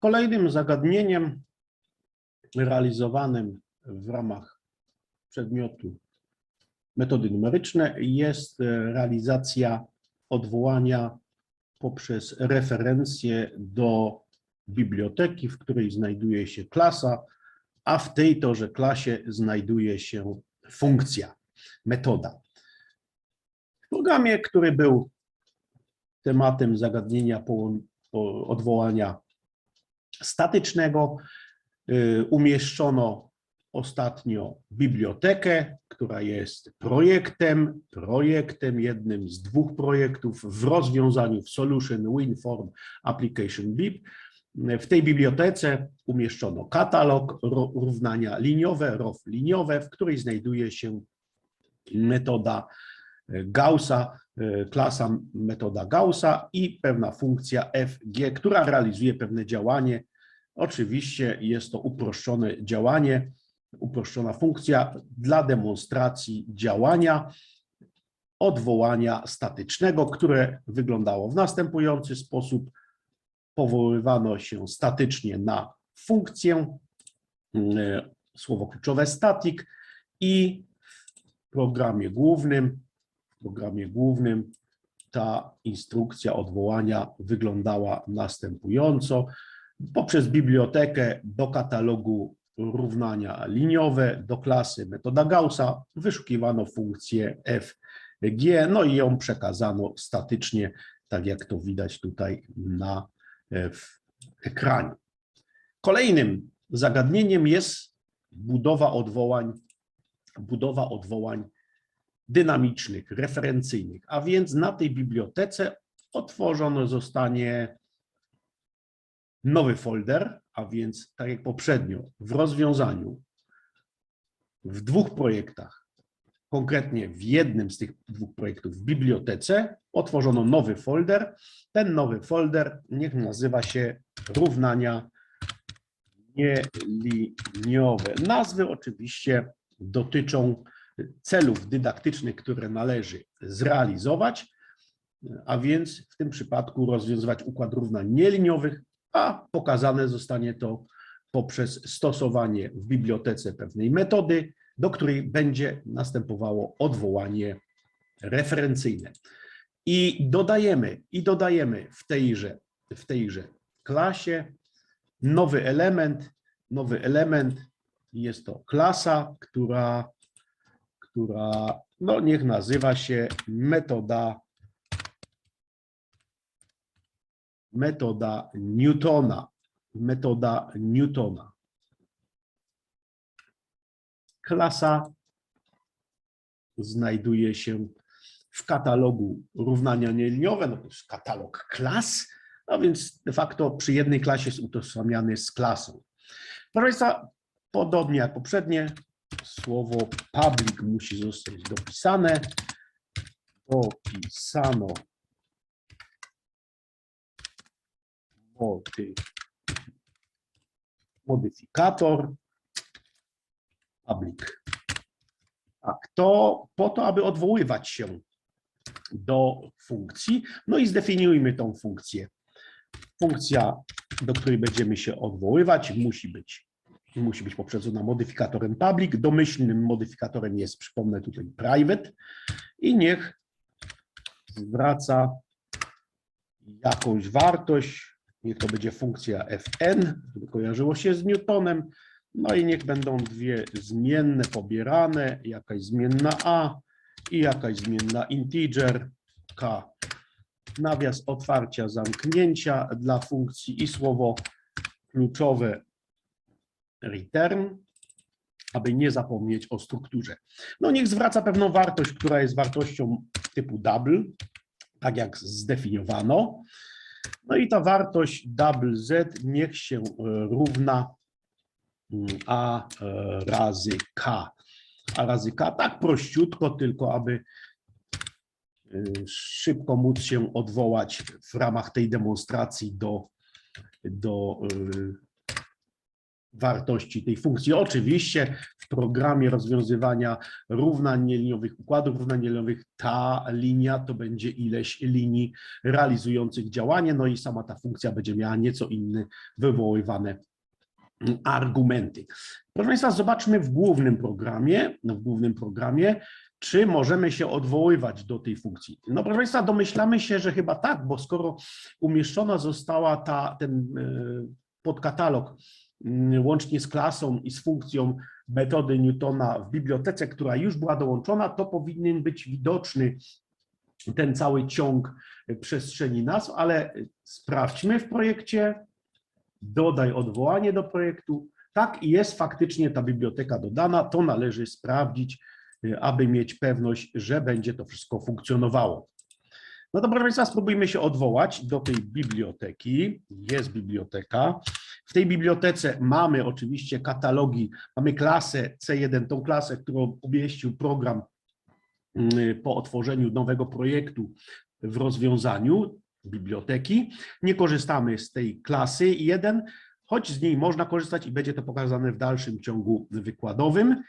Kolejnym zagadnieniem realizowanym w ramach przedmiotu metody numeryczne jest e, realizacja odwołania poprzez referencję do biblioteki, w której znajduje się klasa, a w tej torze klasie znajduje się funkcja, metoda. W programie, który był tematem zagadnienia odwołania statycznego, y, umieszczono ostatnio bibliotekę, która jest projektem, projektem, jednym z dwóch projektów w rozwiązaniu w Solution WinForm Application BIP. W tej bibliotece umieszczono katalog, równania liniowe, ROW liniowe, w której znajduje się metoda e, Gaussa, e, klasa metoda Gaussa i pewna funkcja fg, która realizuje pewne działanie. Oczywiście jest to uproszczone działanie, uproszczona funkcja dla demonstracji działania odwołania statycznego, które wyglądało w następujący sposób. Powoływano się statycznie na funkcję, mm, słowo kluczowe static i w programie głównym, w programie głównym ta instrukcja odwołania wyglądała następująco. Poprzez bibliotekę do katalogu równania liniowe, do klasy metoda Gaussa wyszukiwano funkcję fg, no i ją przekazano statycznie, tak jak to widać tutaj na e, ekranie. Kolejnym zagadnieniem jest budowa odwołań, budowa odwołań dynamicznych, referencyjnych, a więc na tej bibliotece otworzony zostanie nowy folder, a więc tak jak poprzednio w rozwiązaniu w dwóch projektach, konkretnie w jednym z tych dwóch projektów w bibliotece otworzono nowy folder. Ten nowy folder niech nazywa się równania nieliniowe. Nazwy oczywiście dotyczą celów dydaktycznych, które należy zrealizować, a więc w tym przypadku rozwiązywać układ równań nieliniowych, a pokazane zostanie to poprzez stosowanie w bibliotece pewnej metody, do której będzie następowało odwołanie referencyjne. I dodajemy, i dodajemy w tejże, w tejże klasie nowy element, nowy element jest to klasa, która, która no niech nazywa się metoda metoda Newtona. Metoda Newtona. Klasa znajduje się w katalogu równania nieliniowe, no to jest katalog klas, a więc de facto przy jednej klasie jest utożsamiany z klasą. Proszę Państwa, podobnie jak poprzednie, słowo public musi zostać dopisane. Dopisano mody, modyfikator public. Tak, to po to, aby odwoływać się do funkcji. No i zdefiniujmy tą funkcję. Funkcja, do której będziemy się odwoływać, musi być, musi być poprzedzona modyfikatorem public. Domyślnym modyfikatorem jest, przypomnę tutaj, private i niech zwraca jakąś wartość, niech to będzie funkcja fn, żeby kojarzyło się z Newtonem, no i niech będą dwie zmienne pobierane, jakaś zmienna a i jakaś zmienna integer k. Nawias otwarcia, zamknięcia dla funkcji i słowo kluczowe return, aby nie zapomnieć o strukturze. No niech zwraca pewną wartość, która jest wartością typu double, tak jak zdefiniowano. No i ta wartość double z niech się e, równa mm, a e, razy k. A razy k tak prościutko, tylko aby e, szybko móc się odwołać w ramach tej demonstracji do, do wartości tej funkcji. Oczywiście w programie rozwiązywania równań nieliniowych, układów równań nieliniowych ta linia to będzie ileś linii realizujących działanie, no i sama ta funkcja będzie miała nieco inne wywoływane argumenty. Proszę Państwa, zobaczmy w głównym programie, no w głównym programie, czy możemy się odwoływać do tej funkcji. No proszę Państwa, domyślamy się, że chyba tak, bo skoro umieszczona została ta, ten e, podkatalog łącznie z klasą i z funkcją metody Newtona w bibliotece, która już była dołączona, to powinien być widoczny ten cały ciąg przestrzeni nazw, ale sprawdźmy w projekcie, dodaj odwołanie do projektu. Tak, i jest faktycznie ta biblioteka dodana, to należy sprawdzić, y, aby mieć pewność, że będzie to wszystko funkcjonowało. No to proszę Państwa, spróbujmy się odwołać do tej biblioteki. Jest biblioteka. W tej bibliotece mamy oczywiście katalogi, mamy klasę C1, tą klasę, którą umieścił program y, po otworzeniu nowego projektu w rozwiązaniu biblioteki. Nie korzystamy z tej klasy 1, choć z niej można korzystać i będzie to pokazane w dalszym ciągu wykładowym.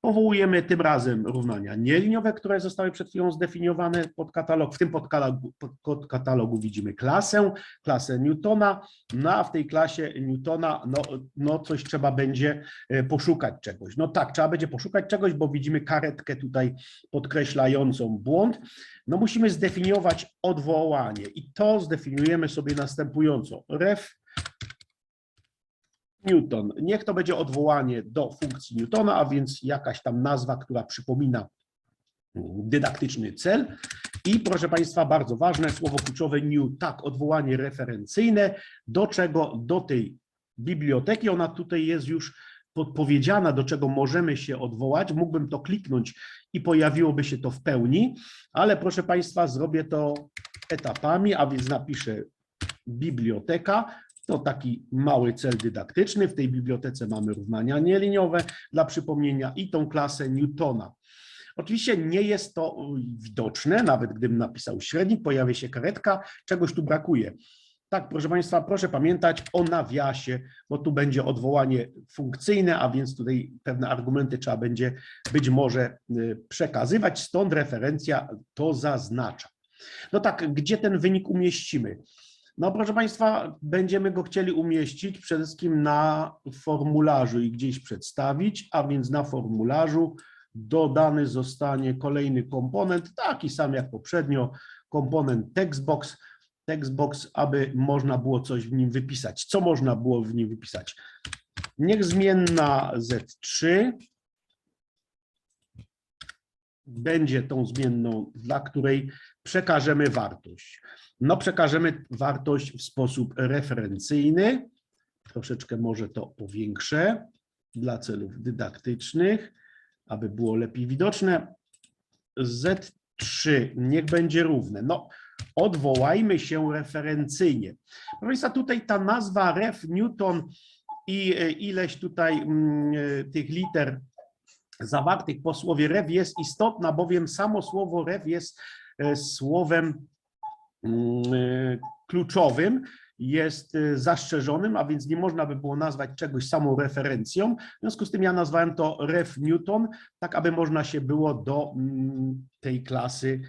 Powołujemy tym razem równania nieliniowe, które zostały przed chwilą zdefiniowane pod katalog. W tym podkatalogu, podkatalogu widzimy klasę, klasę Newtona, no a w tej klasie Newtona no, no coś trzeba będzie e, poszukać czegoś. No tak, trzeba będzie poszukać czegoś, bo widzimy karetkę tutaj podkreślającą błąd. No musimy zdefiniować odwołanie i to zdefiniujemy sobie następująco. Ref Newton. Niech to będzie odwołanie do funkcji Newtona, a więc jakaś tam nazwa, która przypomina dydaktyczny cel. I proszę Państwa, bardzo ważne słowo kluczowe new, tak, odwołanie referencyjne. Do czego? Do tej biblioteki. Ona tutaj jest już podpowiedziana, do czego możemy się odwołać. Mógłbym to kliknąć i pojawiłoby się to w pełni, ale proszę Państwa, zrobię to etapami, a więc napiszę biblioteka, to taki mały cel dydaktyczny. W tej bibliotece mamy równania nieliniowe dla przypomnienia i tą klasę Newtona. Oczywiście nie jest to widoczne, nawet gdybym napisał średnik, pojawia się karetka, czegoś tu brakuje. Tak, proszę Państwa, proszę pamiętać o nawiasie, bo tu będzie odwołanie funkcyjne, a więc tutaj pewne argumenty trzeba będzie być może y, przekazywać, stąd referencja to zaznacza. No tak, gdzie ten wynik umieścimy? No proszę Państwa, będziemy go chcieli umieścić przede wszystkim na formularzu i gdzieś przedstawić, a więc na formularzu dodany zostanie kolejny komponent, taki sam jak poprzednio, komponent textbox, textbox, aby można było coś w nim wypisać. Co można było w nim wypisać? Niech zmienna Z3 będzie tą zmienną, dla której przekażemy wartość. No przekażemy wartość w sposób referencyjny. Troszeczkę może to powiększę dla celów dydaktycznych, aby było lepiej widoczne. Z3 niech będzie równe. No, odwołajmy się referencyjnie. Proszę Państwa, tutaj ta nazwa ref Newton i e, ileś tutaj mm, e, tych liter zawartych po słowie ref jest istotna, bowiem samo słowo ref jest e, słowem Mm, y, kluczowym jest y, zastrzeżonym, a więc nie można by było nazwać czegoś samą referencją. W związku z tym ja nazwałem to ref Newton, tak aby można się było do mm, tej klasy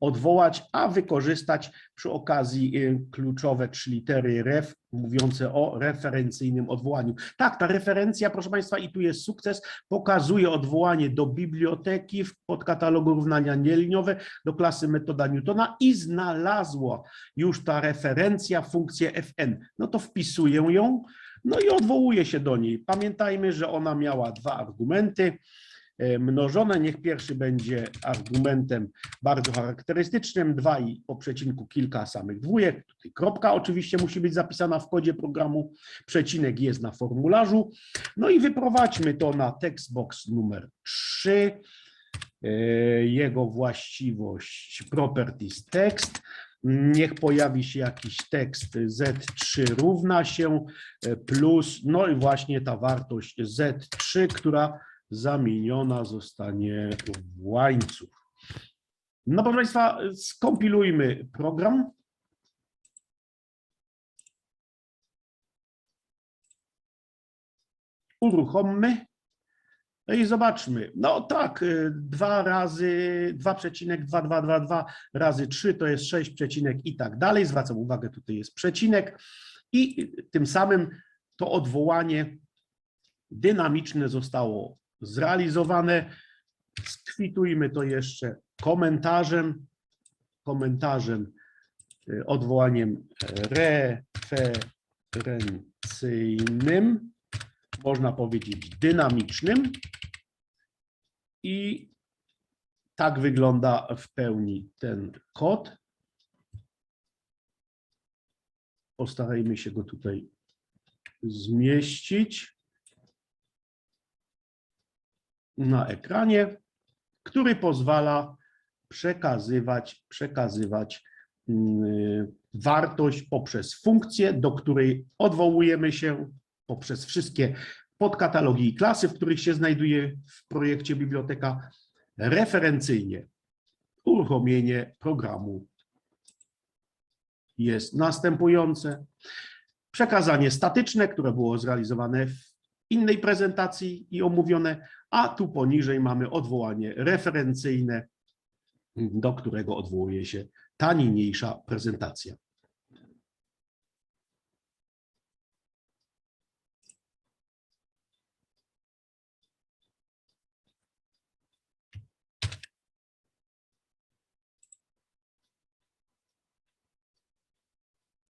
odwołać, a wykorzystać przy okazji y, kluczowe trzy litery ref mówiące o referencyjnym odwołaniu. Tak, ta referencja, proszę Państwa, i tu jest sukces, pokazuje odwołanie do biblioteki w podkatalogu równania nieliniowe do klasy metoda Newtona i znalazło już ta referencja funkcję fn. No to wpisuję ją, no i odwołuję się do niej. Pamiętajmy, że ona miała dwa argumenty. E, mnożone. Niech pierwszy będzie argumentem bardzo charakterystycznym, dwa i po przecinku kilka samych dwójek. Tutaj kropka oczywiście musi być zapisana w kodzie programu, przecinek jest na formularzu. No i wyprowadźmy to na textbox numer 3. E, jego właściwość properties text. Niech pojawi się jakiś tekst Z3 równa się e, plus, no i właśnie ta wartość Z3, która zamieniona zostanie w łańcuch. No proszę Państwa, skompilujmy program. uruchommy. No i zobaczmy. No tak, y, 2 razy 2,2222 razy 3 to jest 6 przecinek i tak dalej. Zwracam uwagę, tutaj jest przecinek i tym samym to odwołanie dynamiczne zostało zrealizowane. Skwitujmy to jeszcze komentarzem, komentarzem, y, odwołaniem referencyjnym, można powiedzieć dynamicznym. I tak wygląda w pełni ten kod. Postarajmy się go tutaj zmieścić na ekranie, który pozwala przekazywać, przekazywać mm, wartość poprzez funkcję, do której odwołujemy się poprzez wszystkie podkatalogi i klasy, w których się znajduje w projekcie biblioteka referencyjnie. Uruchomienie programu jest następujące. Przekazanie statyczne, które było zrealizowane w innej prezentacji i omówione, a tu poniżej mamy odwołanie referencyjne, do którego odwołuje się ta niniejsza prezentacja.